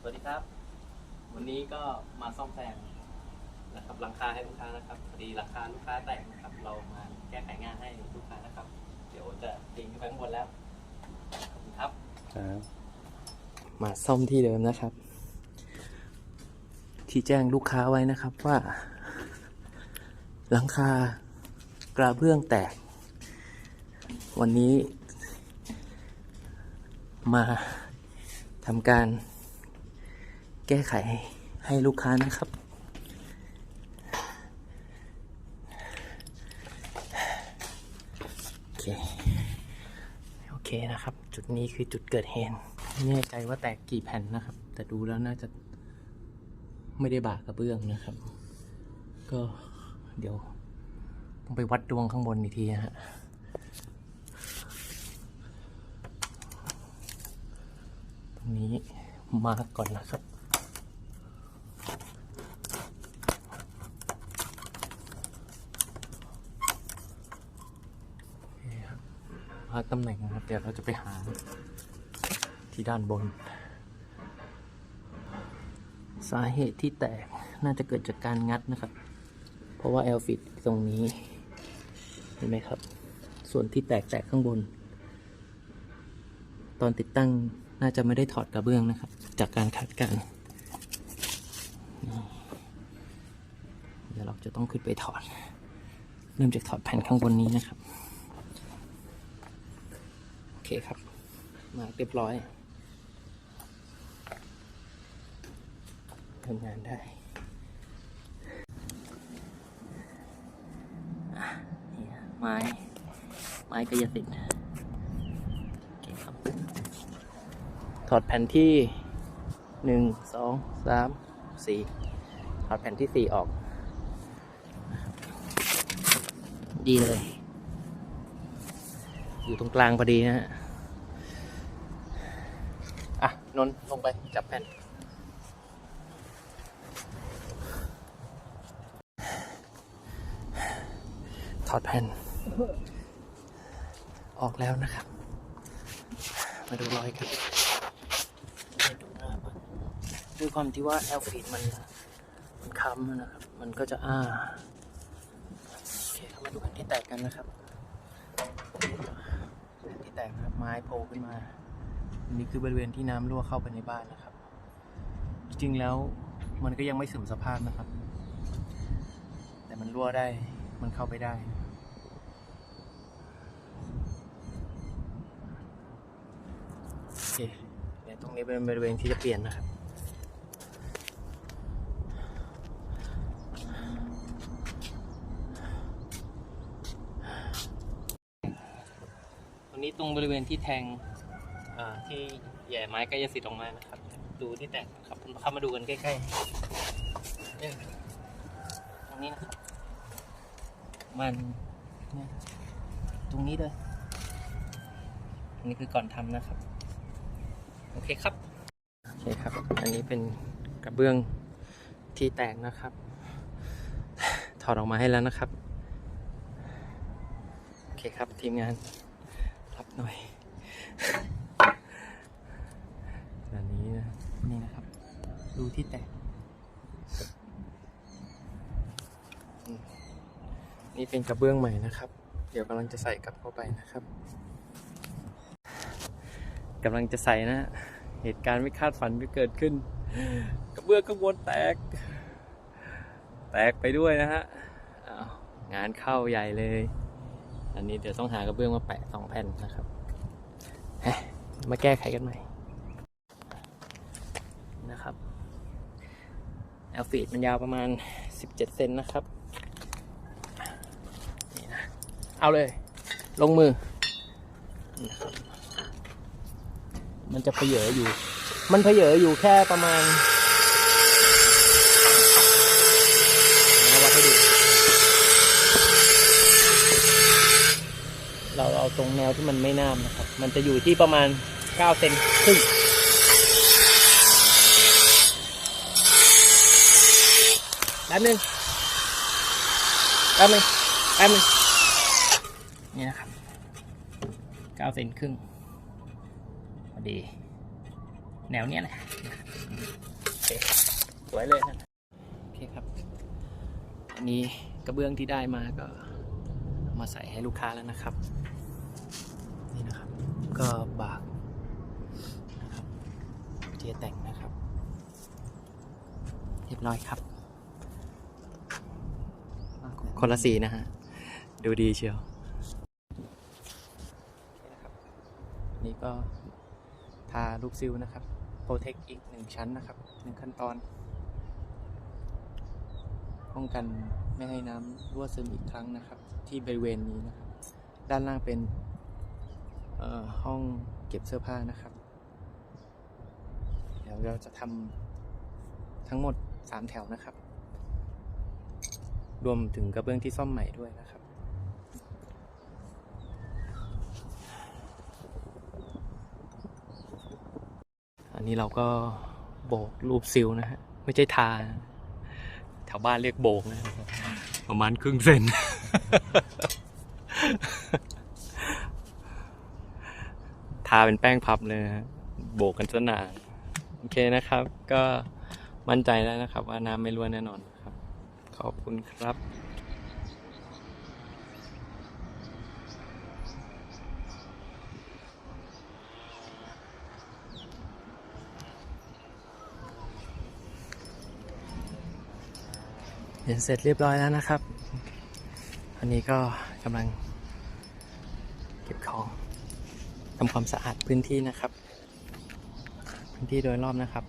สวัสดีครับ วันนี้ก็มาซ่อมแซมนะครับหลังคาให้ลูกค้านะครับพอดีหลังคาลูกค้าแตกนะครับ เรามาแก้ไขงานให้ลูกค้านะครับ เดี๋ยวจะติงขึ้นไปข้างบนแล้วขอบคุณครับ ครับมาซ่อมที่เดิมนะครับ ที่แจ้งลูกค้าไว้นะครับว่า หลังคากระเบื้องแตก วันนี้ มาทำการ แก้ไขให้ลูกค้านะครับ โอเค โอเคนะครับ จุดนี้คือจุดเกิดเหตุไม่แน่ใจว่าแตกกี่แผ่นนะครับ แต่ดูแล้วน่าจะไม่ได้บากกระเบื้องนะครับ ก็เดี๋ยวต้องไปวัดดวงข้างบนอีกทีนะฮะตรงนี้มาก่อนนะครับ โอเคครับาตำแหน่งนะครับ เดี๋ยวเราจะไปหาที่ด้านบน สาเหตุที่แตกน่าจะเกิดจากการงัดนะครับ เพราะว่าแอลฟิตตรงนี้ เห็นไหมครับ ส่วนที่แตกแตกข้างบน ตอนติดตั้งน่าจะไม่ได้ถอดกระเบื้องนะครับ จากการคาดการณ์นี่เดี๋ยวเราจะต้องขึ้นไปถอด เริ่มจากถอดแผ่นข้างบนนี้นะครับ เคครับ มาเรียบร้อยทำงานได้นี่ไม้ไม้กายสิทธิ์โอเคครับถอดแผ่นที่หนึ่งสองสามสี่ถอดแผ่นที่สี่ออก ดีเลย อยู่ตรงกลางพอดีนะฮะ อะ นนท์ลงไปจับแผ่น ถอดแผ่น ออกแล้วนะครับ มาดูรอยกันดูหน้าก่อนด้วยความที่ว่าแอลฟีดมันมันค้ำนะครับ มันก็จะอ้า โอเคครับมาดูแผ่นที่แตกกันนะครับแผ่น ที่แตกครับไม้โผล่ขึ้นมาอันนี้คือบริเวณที่น้ำรั่วเข้าไปในบ้านนะครับ จริงๆแล้วมันก็ยังไม่เสื่อมสภาพนะครับ แต่มันรั่วได้มันเข้าไปได้โอเคเดี๋ยวตรงนี้เป็นบริเวณที่จะเปลี่ยนนะครับ ตรงนี้ตรงบริเวณที่แทงที่แหย่ไม้กล้จะสิทธิ์ออกมานะครับ ดูที่แตกครับเข้ามาดูกันใกล้ๆตรงนี้นะครับ มันตรงนี้เลยอันนี้คือก่อนทำนะครับ โอเคครับ โอเคครับ อันนี้เป็นกระเบื้องที่แตกนะครับ ถอดออกมาให้แล้วนะครับ โอเคครับทีมงาน หน่อยอันนี้นะนี่นะครับ ดูที่แตกอืมนี่เป็นกระเบื้องใหม่นะครับ เดี๋ยวกำลังจะใส่กลับเข้าไปนะครับกำลังจะใส่นะ เหตุการณ์ไม่คาดฝันก็เกิดขึ้น กระเบื้องข้างบนแตก แตกไปด้วยนะฮะอ้าวงานเข้าใหญ่เลย อันนี้เดี๋ยวต้องหากระเบื้องมาแปะสองแผ่นนะครับมาแก้ไขกันใหม่นะครับแอลฟีดมันยาวประมาณ 17 เซนนะครับนี่นะเอาเลย ลงมือนะครับมันจะเพเยออยู่ มันเพเยออยู่แค่ประมาณเอาวัดให้ดู เราเอาตรงแนวที่มันไม่น้ำนะครับ มันจะอยู่ที่ประมาณ9เซนครึ่งแป๊บนึงแป๊บนึงแป๊บนึงนี่นะครับ9เซนครึ่งพอดี แนวเนี้ยแหละสวยเลยนะโอเคครับ อันนี้กระเบื้องที่ได้มาก็ มาใส่ให้ลูกค้าแล้วนะครับ นี่นะครับ ก็บากนะครับเจียแต่งนะครับ เรียบร้อยครับคนละสีนะฮะ ดูดีเชียวนี่ครับนี่ก็ทาลูกซิลนะครับ โปรเทคอีกหนึ่งชั้นนะครับหนึ่งขั้นตอน ป้องกันไม่ให้น้ำรั่วซึมอีกครั้งนะครับ ที่บริเวณนี้นะครับ ด้านล่างเป็นห้องเก็บเสื้อผ้านะครับ เดี๋ยวเราจะทำทั้งหมด 3 แถวนะครับ รวมถึงกระเบื้องที่ซ่อมใหม่ด้วยนะครับอันนี้เราก็โบกรูปซิลนะฮะ ไม่ใช่ทา แถวบ้านเรียกโบกนะประมาณครึ่งเซนทาเป็นแป้งพับเลยนะฮะโบกกันซะนานโอเคนะครับ ก็มั่นใจแล้วนะครับ ว่าน้ำไม่รั่วแน่นอนครับ ขอบคุณครับ เห็นเสร็จเรียบร้อยแล้วนะครับอันนี้ก็กำลังเก็บของทำความสะอาดพื้นที่นะครับ พื้นที่โดยรอบนะครับ